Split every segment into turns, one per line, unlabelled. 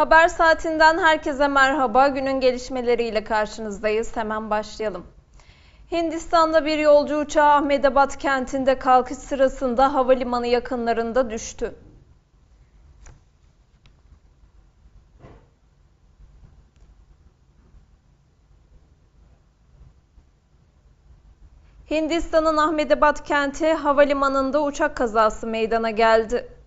Haber saatinden herkese merhaba. Günün gelişmeleriyle karşınızdayız. Hemen başlayalım. Hindistan'da bir yolcu uçağı Ahmedabad kentinde kalkış sırasında havalimanı yakınlarında düştü. Hindistan'ın Ahmedabad kenti havalimanında uçak kazası meydana geldi.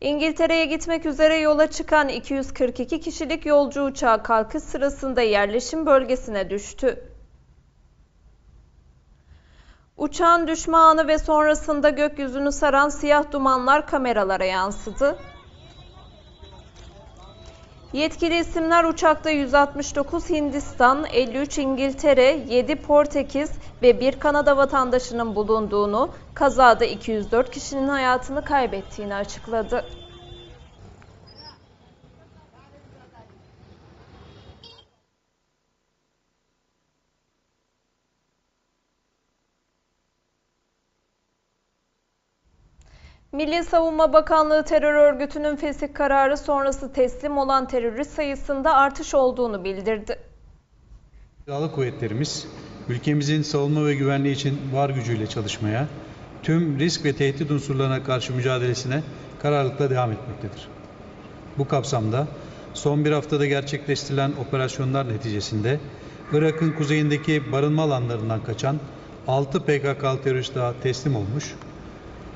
İngiltere'ye gitmek üzere yola çıkan 242 kişilik yolcu uçağı kalkış sırasında yerleşim bölgesine düştü. Uçağın düşme anı ve sonrasında gökyüzünü saran siyah dumanlar kameralara yansıdı. Yetkili isimler uçakta 169 Hindistan, 53 İngiltere, 7 Portekiz ve 1 Kanada vatandaşının bulunduğunu, kazada 204 kişinin hayatını kaybettiğini açıkladı. Milli Savunma Bakanlığı terör örgütünün fesih kararı sonrası teslim olan terörist sayısında artış olduğunu bildirdi.
Silahlı kuvvetlerimiz ülkemizin savunma ve güvenliği için var gücüyle çalışmaya, tüm risk ve tehdit unsurlarına karşı mücadelesine kararlılıkla devam etmektedir. Bu kapsamda son bir haftada gerçekleştirilen operasyonlar neticesinde Irak'ın kuzeyindeki barınma alanlarından kaçan 6 PKK'lı terörist daha teslim olmuş,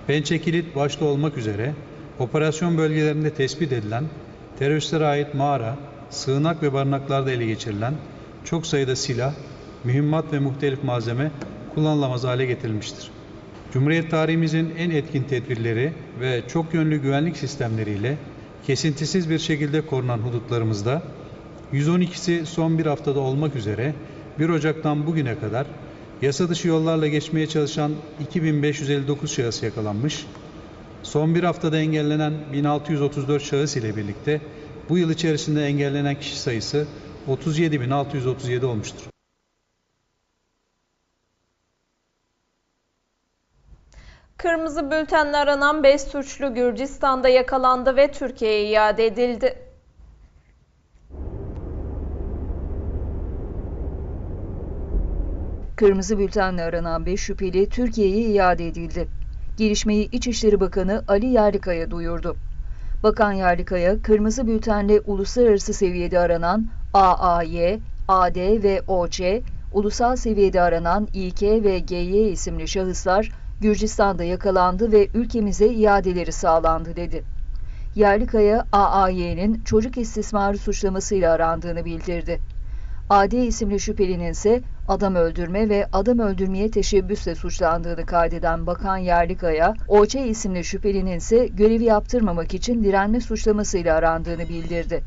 Pençe Kilit başta olmak üzere operasyon bölgelerinde tespit edilen teröristlere ait mağara, sığınak ve barınaklarda ele geçirilen çok sayıda silah, mühimmat ve muhtelif malzeme kullanılamaz hale getirilmiştir. Cumhuriyet tarihimizin en etkin tedbirleri ve çok yönlü güvenlik sistemleriyle kesintisiz bir şekilde korunan hudutlarımızda 112'si son bir haftada olmak üzere 1 Ocak'tan bugüne kadar yasa dışı yollarla geçmeye çalışan 2559 şahıs yakalanmış. Son bir haftada engellenen 1634 şahıs ile birlikte bu yıl içerisinde engellenen kişi sayısı 37.637 olmuştur.
Kırmızı bültenle aranan 5 suçlu Gürcistan'da yakalandı ve Türkiye'ye iade edildi.
Kırmızı bültenle aranan 5 şüpheli Türkiye'ye iade edildi. Gelişmeyi İçişleri Bakanı Ali Yerlikaya duyurdu. Bakan Yerlikaya, kırmızı bültenle uluslararası seviyede aranan AAY, AD ve OÇ, ulusal seviyede aranan İK ve GY isimli şahıslar Gürcistan'da yakalandı ve ülkemize iadeleri sağlandı dedi. Yerlikaya, AAY'nin çocuk istismarı suçlamasıyla arandığını bildirdi. AD isimli şüphelinin ise adam öldürme ve adam öldürmeye teşebbüsle suçlandığını kaydeden Bakan Yerlikaya, OÇ isimli şüphelinin ise görevi yaptırmamak için direnme suçlamasıyla arandığını bildirdi.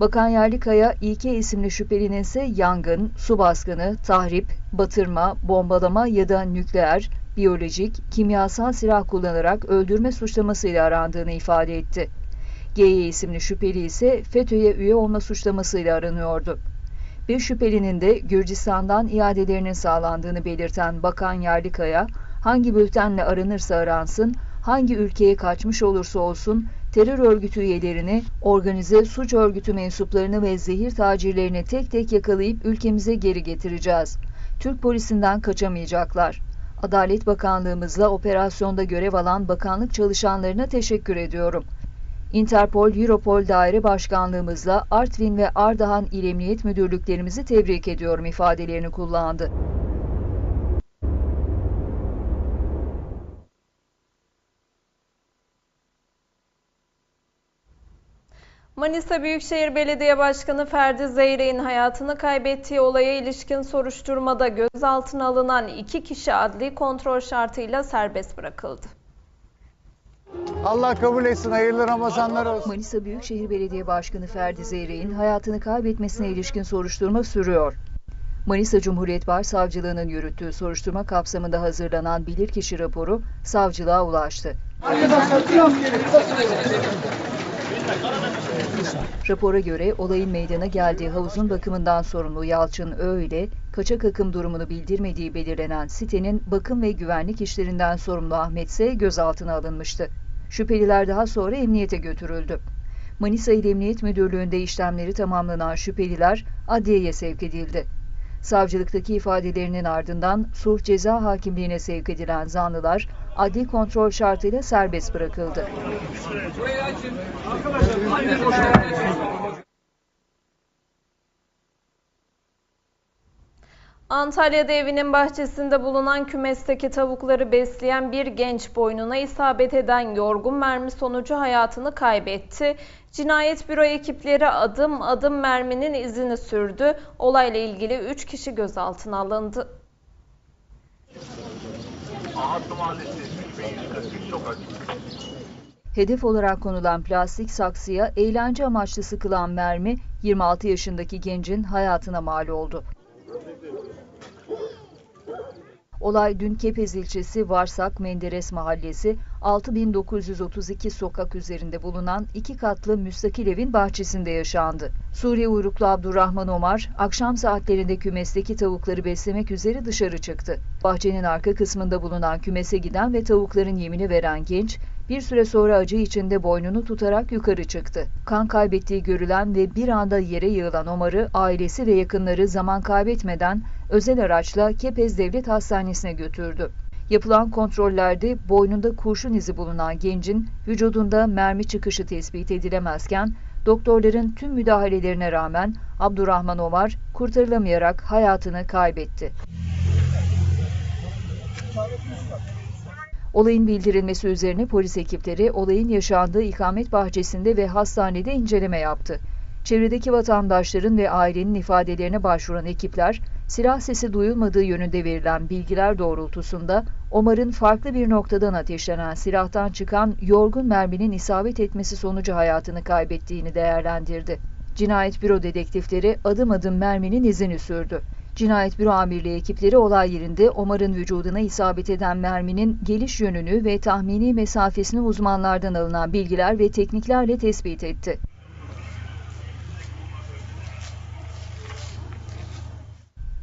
Bakan Yerlikaya, İK isimli şüphelinin ise yangın, su baskını, tahrip, batırma, bombalama ya da nükleer, biyolojik, kimyasal silah kullanarak öldürme suçlamasıyla arandığını ifade etti. GY isimli şüpheli ise FETÖ'ye üye olma suçlamasıyla aranıyordu. Bir şüphelinin de Gürcistan'dan iadelerinin sağlandığını belirten Bakan Yerlikaya, hangi bültenle aranırsa aransın, hangi ülkeye kaçmış olursa olsun terör örgütü üyelerini, organize suç örgütü mensuplarını ve zehir tacirlerini tek tek yakalayıp ülkemize geri getireceğiz. Türk polisinden kaçamayacaklar. Adalet Bakanlığımızla operasyonda görev alan bakanlık çalışanlarına teşekkür ediyorum. Interpol, Europol Daire Başkanlığımızla Artvin ve Ardahan İl Emniyet Müdürlüklerimizi tebrik ediyorum ifadelerini kullandı.
Manisa Büyükşehir Belediye Başkanı Ferdi Zeyrek'in hayatını kaybettiği olaya ilişkin soruşturmada gözaltına alınan iki kişi adli kontrol şartıyla serbest bırakıldı.
Allah kabul etsin. Hayırlı Ramazanlar olsun.
Manisa Büyükşehir Belediye Başkanı Ferdi Zeyrek'in hayatını kaybetmesine ilişkin soruşturma sürüyor. Manisa Cumhuriyet Başsavcılığı'nın yürüttüğü soruşturma kapsamında hazırlanan bilirkişi raporu savcılığa ulaştı. Rapora göre olayın meydana geldiği havuzun bakımından sorumlu Yalçın Ö ile kaçak akım durumunu bildirmediği belirlenen sitenin bakım ve güvenlik işlerinden sorumlu Ahmet ise gözaltına alınmıştı. Şüpheliler daha sonra emniyete götürüldü. Manisa İl Emniyet Müdürlüğü'nde işlemleri tamamlanan şüpheliler adliyeye sevk edildi. Savcılıktaki ifadelerinin ardından sulh ceza hakimliğine sevk edilen zanlılar adli kontrol şartıyla serbest bırakıldı.
Antalya'da evinin bahçesinde bulunan kümesteki tavukları besleyen bir genç boynuna isabet eden yorgun mermi sonucu hayatını kaybetti. Cinayet büro ekipleri adım adım merminin izini sürdü. Olayla ilgili 3 kişi gözaltına alındı.
Ahatlı Mahallesi 3143 sokak.
Hedef olarak konulan plastik saksıya eğlence amaçlı sıkılan mermi 26 yaşındaki gencin hayatına mal oldu. Olay dün Kepez ilçesi Varsak Menderes Mahallesi 6932 sokak üzerinde bulunan iki katlı müstakil evin bahçesinde yaşandı. Suriye uyruklu Abdurrahman Omar akşam saatlerinde kümesteki tavukları beslemek üzere dışarı çıktı. Bahçenin arka kısmında bulunan kümese giden ve tavukların yemini veren genç bir süre sonra acı içinde boynunu tutarak yukarı çıktı. Kan kaybettiği görülen ve bir anda yere yığılan Omar'ı ailesi ve yakınları zaman kaybetmeden özel araçla Kepez Devlet Hastanesi'ne götürdü. Yapılan kontrollerde boynunda kurşun izi bulunan gencin vücudunda mermi çıkışı tespit edilemezken doktorların tüm müdahalelerine rağmen Abdurrahman Omar kurtarılamayarak hayatını kaybetti. Olayın bildirilmesi üzerine polis ekipleri olayın yaşandığı ikamet bahçesinde ve hastanede inceleme yaptı. Çevredeki vatandaşların ve ailenin ifadelerine başvuran ekipler, silah sesi duyulmadığı yönünde verilen bilgiler doğrultusunda Omar'ın farklı bir noktadan ateşlenen silahtan çıkan yorgun merminin isabet etmesi sonucu hayatını kaybettiğini değerlendirdi. Cinayet büro dedektifleri adım adım merminin izini sürdü. Cinayet Büro Amirliği ekipleri olay yerinde Omar'ın vücuduna isabet eden merminin geliş yönünü ve tahmini mesafesini uzmanlardan alınan bilgiler ve tekniklerle tespit etti.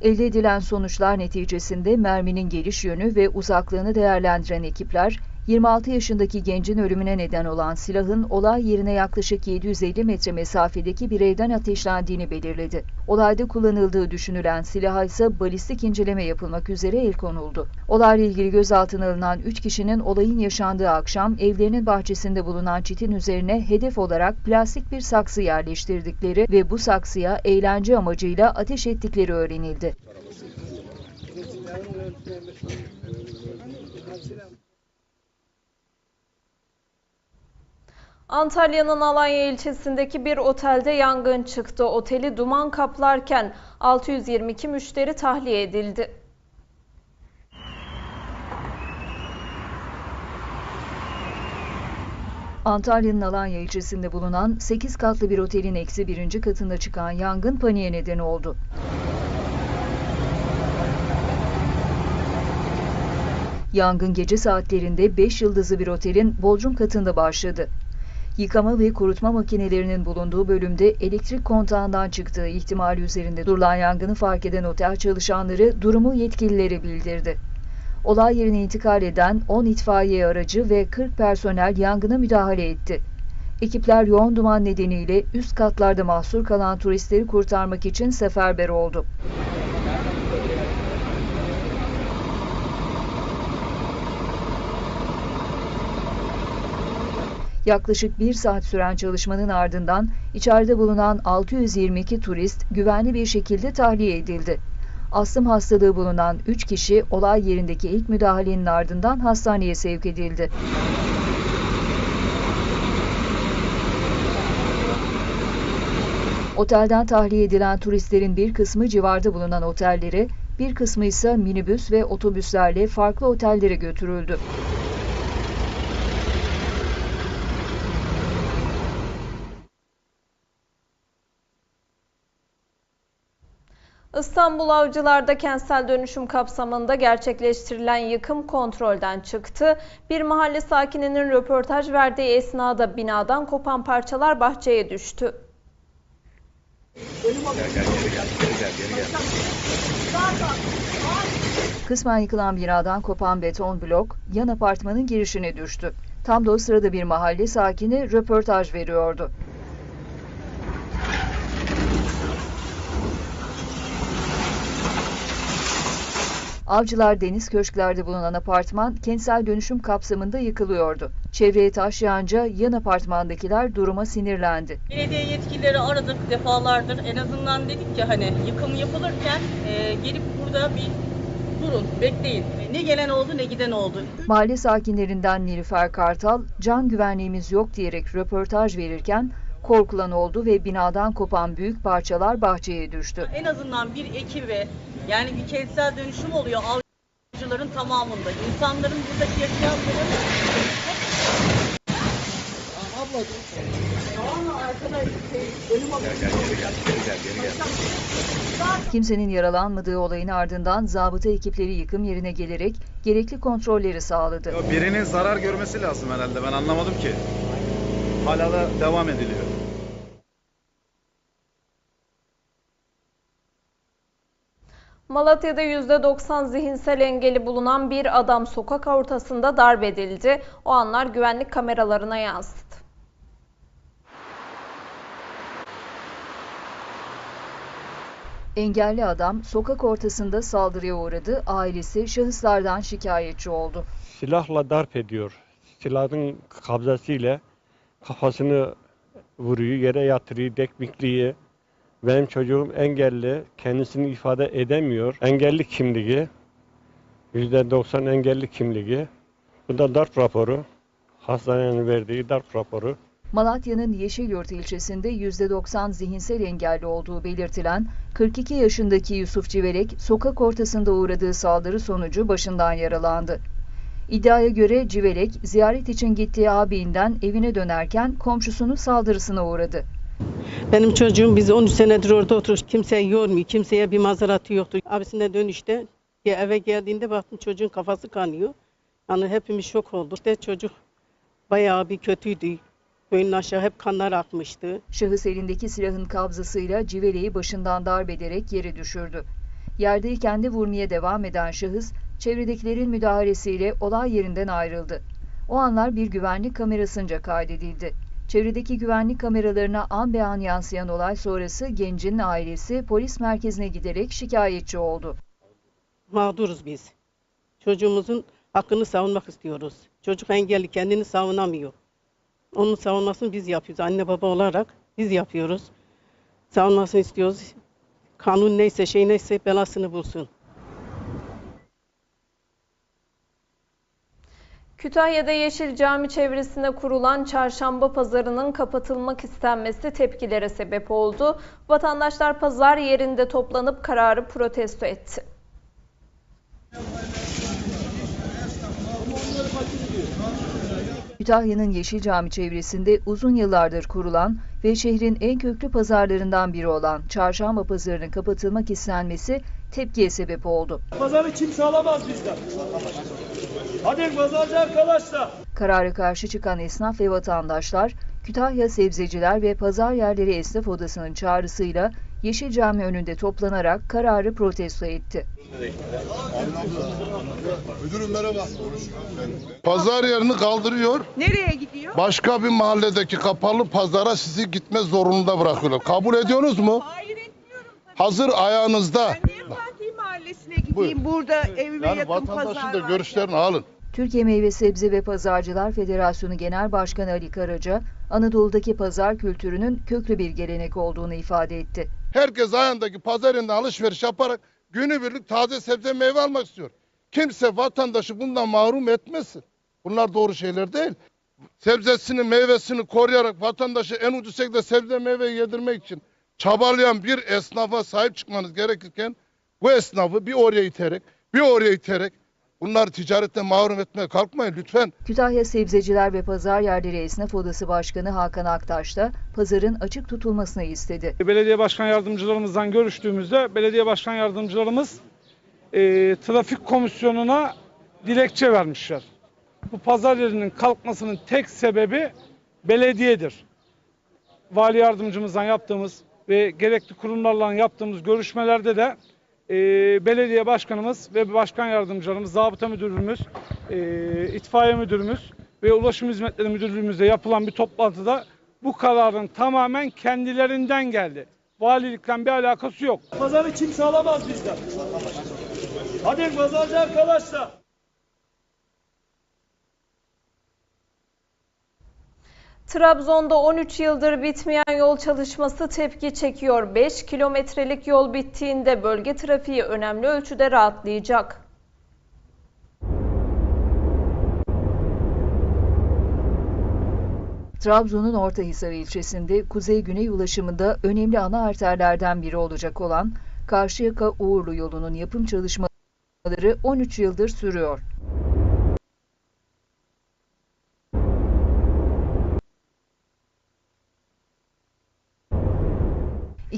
Elde edilen sonuçlar neticesinde merminin geliş yönü ve uzaklığını değerlendiren ekipler, 26 yaşındaki gencin ölümüne neden olan silahın olay yerine yaklaşık 750 metre mesafedeki bir evden ateşlendiğini belirledi. Olayda kullanıldığı düşünülen silaha ise balistik inceleme yapılmak üzere el konuldu. Olayla ilgili gözaltına alınan 3 kişinin olayın yaşandığı akşam evlerinin bahçesinde bulunan çitin üzerine hedef olarak plastik bir saksı yerleştirdikleri ve bu saksıya eğlence amacıyla ateş ettikleri öğrenildi.
Antalya'nın Alanya ilçesindeki bir otelde yangın çıktı. Oteli duman kaplarken 622 müşteri tahliye edildi.
Antalya'nın Alanya ilçesinde bulunan 8 katlı bir otelin eksi birinci katında çıkan yangın paniğe neden oldu. Yangın gece saatlerinde 5 yıldızlı bir otelin bodrum katında başladı. Yıkama ve kurutma makinelerinin bulunduğu bölümde elektrik kontağından çıktığı ihtimali üzerinde durulan yangını fark eden otel çalışanları durumu yetkililere bildirdi. Olay yerine intikal eden 10 itfaiye aracı ve 40 personel yangına müdahale etti. Ekipler yoğun duman nedeniyle üst katlarda mahsur kalan turistleri kurtarmak için seferber oldu. Yaklaşık bir saat süren çalışmanın ardından içeride bulunan 622 turist güvenli bir şekilde tahliye edildi. Astım hastalığı bulunan 3 kişi olay yerindeki ilk müdahalenin ardından hastaneye sevk edildi. Otelden tahliye edilen turistlerin bir kısmı civarda bulunan otellere, bir kısmı ise minibüs ve otobüslerle farklı otellere götürüldü.
İstanbul Avcılar'da kentsel dönüşüm kapsamında gerçekleştirilen yıkım kontrolden çıktı. Bir mahalle sakininin röportaj verdiği esnada binadan kopan parçalar bahçeye düştü.
Kısmen yıkılan binadan kopan beton blok yan apartmanın girişine düştü. Tam da o sırada bir mahalle sakini röportaj veriyordu. Avcılar Deniz Köşkler'de bulunan apartman kentsel dönüşüm kapsamında yıkılıyordu. Çevreye taş yağınca yan apartmandakiler duruma sinirlendi.
Belediye yetkilileri aradık defalardır. En azından dedik ki hani yıkım yapılırken e, gelip burada bir durun, bekleyin. Ne gelen oldu ne giden oldu.
Mahalle sakinlerinden Nilüfer Kartal, can güvenliğimiz yok diyerek röportaj verirken korkulan oldu ve binadan kopan büyük parçalar bahçeye düştü.
En azından bir ekibe yani bir kentsel dönüşüm oluyor avcıların tamamında. İnsanların buradaki yaşayanların
Kimsenin yaralanmadığı olayın ardından zabıta ekipleri yıkım yerine gelerek gerekli kontrolleri sağladı.
Ya Birinin zarar görmesi lazım herhalde. Ben anlamadım ki. Hala da devam ediliyor.
Malatya'da %90 zihinsel engeli bulunan bir adam sokak ortasında darp edildi. O anlar güvenlik kameralarına yansıdı.
Engelli adam sokak ortasında saldırıya uğradı. Ailesi şahıslardan şikayetçi oldu.
silahla darp ediyor. Silahın kabzasıyla kafasını vuruyor, yere yatırıyor, dekmikliyor. Benim çocuğum engelli, kendisini ifade edemiyor. Engelli kimliği, %90 engelli kimliği. Bu da darp raporu. Hastanenin verdiği darp raporu.
Malatya'nın Yeşilyurt ilçesinde %90 zihinsel engelli olduğu belirtilen 42 yaşındaki Yusuf Civelek sokak ortasında uğradığı saldırı sonucu başından yaralandı. İddiaya göre Civelek ziyaret için gittiği abiinden evine dönerken komşusunun saldırısına uğradı.
Benim çocuğum biz 13 senedir orada oturuyoruz. Kimseyi yormuyor. Kimseye bir mazeratı yoktur. Abisine dönüşte ya eve geldiğinde baktım çocuğun kafası kanıyor. Yani hepimiz şok olduk. İşte çocuk bayağı bir kötüydü. Boynun aşağı hep kanlar akmıştı.
Şahıs elindeki silahın kabzasıyla Civele'yi başından darp ederek yere düşürdü. Yerdeyken de vurmaya devam eden şahıs, çevredekilerin müdahalesiyle olay yerinden ayrıldı. O anlar bir güvenlik kamerasınca kaydedildi. Çevredeki güvenlik kameralarına an be an yansıyan olay sonrası gencin ailesi polis merkezine giderek şikayetçi oldu.
Mağduruz biz. Çocuğumuzun hakkını savunmak istiyoruz. Çocuk engelli kendini savunamıyor. Onun savunmasını biz yapıyoruz. Anne baba olarak biz yapıyoruz. Savunmasını istiyoruz. Kanun neyse şey neyse belasını bulsun.
Kütahya'da Yeşil Cami çevresinde kurulan çarşamba pazarının kapatılmak istenmesi tepkilere sebep oldu. Vatandaşlar pazar yerinde toplanıp kararı protesto etti.
Kütahya'nın Yeşil Cami çevresinde uzun yıllardır kurulan ve şehrin en köklü pazarlarından biri olan Çarşamba Pazarı'nın kapatılmak istenmesi tepkiye sebep oldu.
Pazarı kimse alamaz bizden. Hadi pazarcı arkadaşlar.
Karara karşı çıkan esnaf ve vatandaşlar, Kütahya Sebzeciler ve Pazar Yerleri Esnaf Odası'nın çağrısıyla Yeşil Cami önünde toplanarak kararı protesto etti.
Pazar yerini kaldırıyor.
Nereye gidiyor?
Başka bir mahalledeki kapalı pazara sizi gitme zorunda bırakıyorlar. Kabul ediyorsunuz mu?
Hayır etmiyorum.
Hazır ayağınızda.
Ben Gideyim? Burada evime
Yani
yakın
vatandaşın
pazar
da
var.
görüşlerini alın.
Türkiye Meyve Sebze ve Pazarcılar Federasyonu Genel Başkanı Ali Karaca, Anadolu'daki pazar kültürünün köklü bir gelenek olduğunu ifade etti.
Herkes ayağındaki pazar yerinde alışveriş yaparak günübirlik taze sebze meyve almak istiyor. Kimse vatandaşı bundan mahrum etmesin. Bunlar doğru şeyler değil. Sebzesini, meyvesini koruyarak vatandaşı en ucuz şekilde sebze meyve yedirmek için çabalayan bir esnafa sahip çıkmanız gerekirken bu esnafı bir oraya iterek, bir oraya iterek bunları ticaretten mahrum etmeye kalkmayın lütfen.
Kütahya Sebzeciler ve Pazar Yerleri Esnaf Odası Başkanı Hakan Aktaş da pazarın açık tutulmasını istedi.
Belediye başkan yardımcılarımızdan görüştüğümüzde belediye başkan yardımcılarımız e, trafik komisyonuna dilekçe vermişler. Bu pazar yerinin kalkmasının tek sebebi belediyedir. Vali yardımcımızdan yaptığımız ve gerekli kurumlarla yaptığımız görüşmelerde de e, belediye başkanımız ve başkan yardımcılarımız, zabıta müdürümüz, e, itfaiye müdürümüz ve ulaşım hizmetleri müdürlüğümüzde yapılan bir toplantıda bu kararın tamamen kendilerinden geldi. Valilikten bir alakası yok. Pazarı kimse alamaz bizden. Hadi pazarcı arkadaşlar.
Trabzon'da 13 yıldır bitmeyen yol çalışması tepki çekiyor. 5 kilometrelik yol bittiğinde bölge trafiği önemli ölçüde rahatlayacak.
Trabzon'un Ortahisar ilçesinde kuzey-güney ulaşımında önemli ana arterlerden biri olacak olan Karşıyaka Uğurlu yolunun yapım çalışmaları 13 yıldır sürüyor.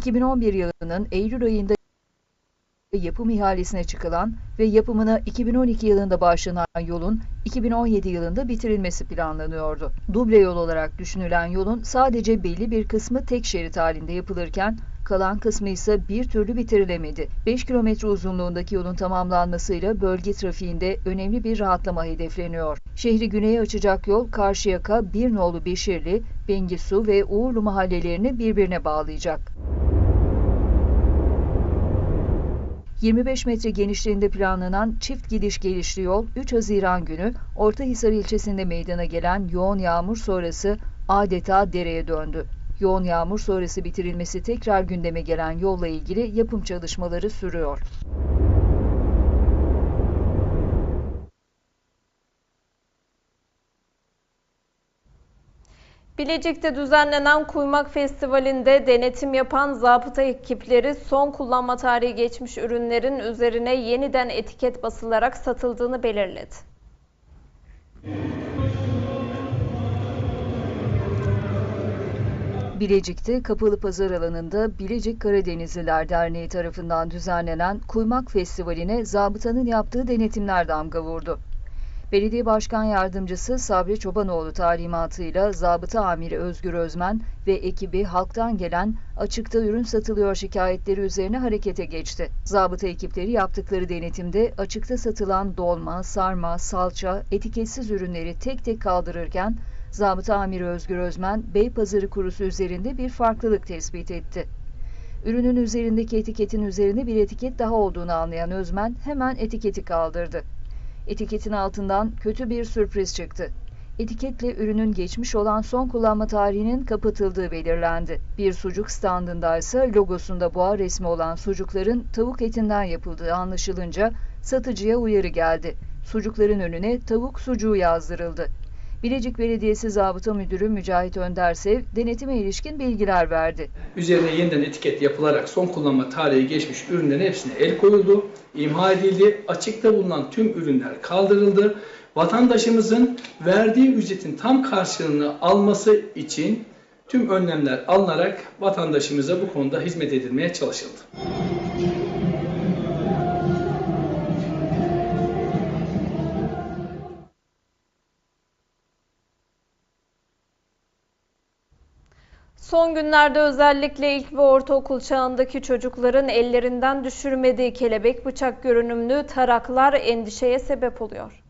...2011 yılının Eylül ayında yapım ihalesine çıkılan ve yapımına 2012 yılında başlanan yolun 2017 yılında bitirilmesi planlanıyordu. Duble yol olarak düşünülen yolun sadece belli bir kısmı tek şerit halinde yapılırken kalan kısmı ise bir türlü bitirilemedi. 5 kilometre uzunluğundaki yolun tamamlanmasıyla bölge trafiğinde önemli bir rahatlama hedefleniyor. Şehri güneye açacak yol Karşıyaka, Birnolu Beşirli, Bengisu ve Uğurlu mahallelerini birbirine bağlayacak. 25 metre genişliğinde planlanan çift gidiş gelişli yol 3 Haziran günü Ortahisar ilçesinde meydana gelen yoğun yağmur sonrası adeta dereye döndü. Yoğun yağmur sonrası bitirilmesi tekrar gündeme gelen yolla ilgili yapım çalışmaları sürüyor.
Bilecik'te düzenlenen Kuymak Festivali'nde denetim yapan zabıta ekipleri son kullanma tarihi geçmiş ürünlerin üzerine yeniden etiket basılarak satıldığını belirledi.
Bilecik'te kapalı pazar alanında Bilecik Karadenizliler Derneği tarafından düzenlenen Kuymak Festivali'ne zabıtanın yaptığı denetimler damga vurdu. Belediye Başkan Yardımcısı Sabri Çobanoğlu talimatıyla zabıta amiri Özgür Özmen ve ekibi halktan gelen açıkta ürün satılıyor şikayetleri üzerine harekete geçti. Zabıta ekipleri yaptıkları denetimde açıkta satılan dolma, sarma, salça, etiketsiz ürünleri tek tek kaldırırken Zabıta amiri Özgür Özmen, Beypazarı kurusu üzerinde bir farklılık tespit etti. Ürünün üzerindeki etiketin üzerine bir etiket daha olduğunu anlayan Özmen hemen etiketi kaldırdı. Etiketin altından kötü bir sürpriz çıktı. Etiketle ürünün geçmiş olan son kullanma tarihinin kapatıldığı belirlendi. Bir sucuk standında ise logosunda boğa resmi olan sucukların tavuk etinden yapıldığı anlaşılınca satıcıya uyarı geldi. Sucukların önüne tavuk sucuğu yazdırıldı. Bilecik Belediyesi Zabıta Müdürü Mücahit Öndersev denetime ilişkin bilgiler verdi.
Üzerine yeniden etiket yapılarak son kullanma tarihi geçmiş ürünlerin hepsine el koyuldu, imha edildi, açıkta bulunan tüm ürünler kaldırıldı. Vatandaşımızın verdiği ücretin tam karşılığını alması için tüm önlemler alınarak vatandaşımıza bu konuda hizmet edilmeye çalışıldı.
Son günlerde özellikle ilk ve ortaokul çağındaki çocukların ellerinden düşürmediği kelebek bıçak görünümlü taraklar endişeye sebep oluyor.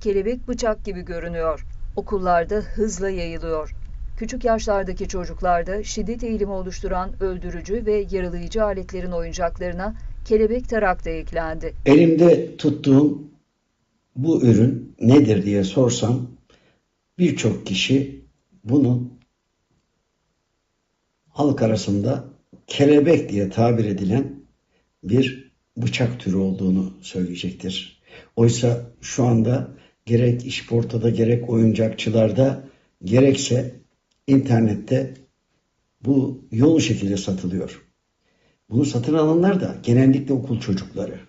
Kelebek bıçak gibi görünüyor. Okullarda hızla yayılıyor. Küçük yaşlardaki çocuklarda şiddet eğilimi oluşturan öldürücü ve yaralayıcı aletlerin oyuncaklarına kelebek tarak da eklendi.
Elimde tuttuğum bu ürün nedir diye sorsam birçok kişi bunu halk arasında kelebek diye tabir edilen bir bıçak türü olduğunu söyleyecektir. Oysa şu anda gerek işportada gerek oyuncakçılarda gerekse internette bu yoğun şekilde satılıyor. Bunu satın alanlar da genellikle okul çocukları.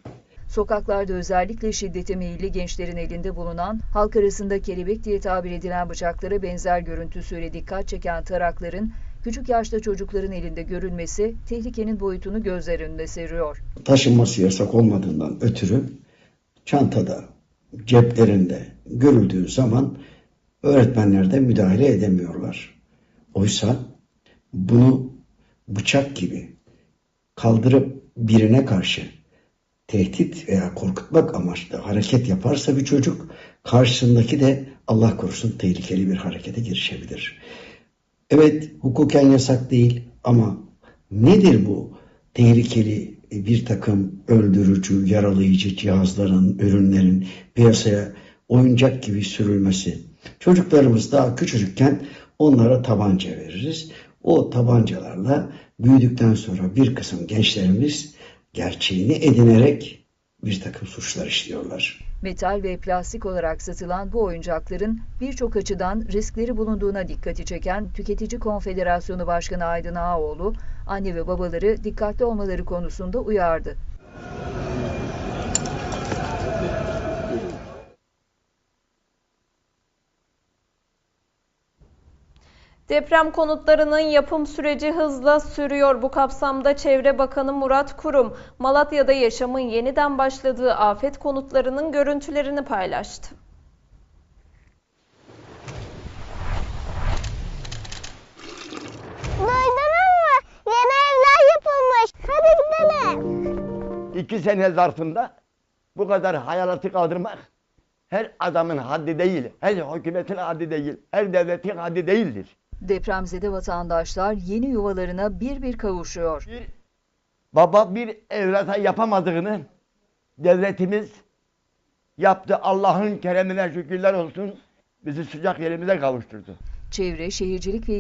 Sokaklarda özellikle şiddete meyilli gençlerin elinde bulunan, halk arasında kelebek diye tabir edilen bıçaklara benzer görüntüsüyle dikkat çeken tarakların küçük yaşta çocukların elinde görülmesi tehlikenin boyutunu gözler önüne seriyor.
Taşınması yasak olmadığından ötürü çantada, ceplerinde görüldüğü zaman öğretmenler de müdahale edemiyorlar. Oysa bunu bıçak gibi kaldırıp birine karşı tehdit veya korkutmak amaçlı hareket yaparsa bir çocuk karşısındaki de Allah korusun tehlikeli bir harekete girişebilir. Evet hukuken yasak değil ama Nedir bu tehlikeli bir takım öldürücü, yaralayıcı cihazların, ürünlerin piyasaya oyuncak gibi sürülmesi? Çocuklarımız daha küçücükken onlara tabanca veririz. O tabancalarla büyüdükten sonra bir kısım gençlerimiz gerçeğini edinerek bir takım suçlar işliyorlar.
Metal ve plastik olarak satılan bu oyuncakların birçok açıdan riskleri bulunduğuna dikkati çeken Tüketici Konfederasyonu Başkanı Aydın Ağaoğlu, anne ve babaları dikkatli olmaları konusunda uyardı.
Deprem konutlarının yapım süreci hızla sürüyor. Bu kapsamda Çevre Bakanı Murat Kurum, Malatya'da yaşamın yeniden başladığı afet konutlarının görüntülerini paylaştı.
Duydunuz mu? Yeni evler yapılmış. Hadi gidelim.
İki sene zarfında bu kadar hayalatı kaldırmak her adamın haddi değil, her hükümetin haddi değil, her devletin haddi değildir.
Depremzede vatandaşlar yeni yuvalarına bir bir kavuşuyor.
Baba bir evlata yapamadığını devletimiz yaptı. Allah'ın keremine şükürler olsun bizi sıcak yerimize kavuşturdu.
Çevre, Şehircilik ve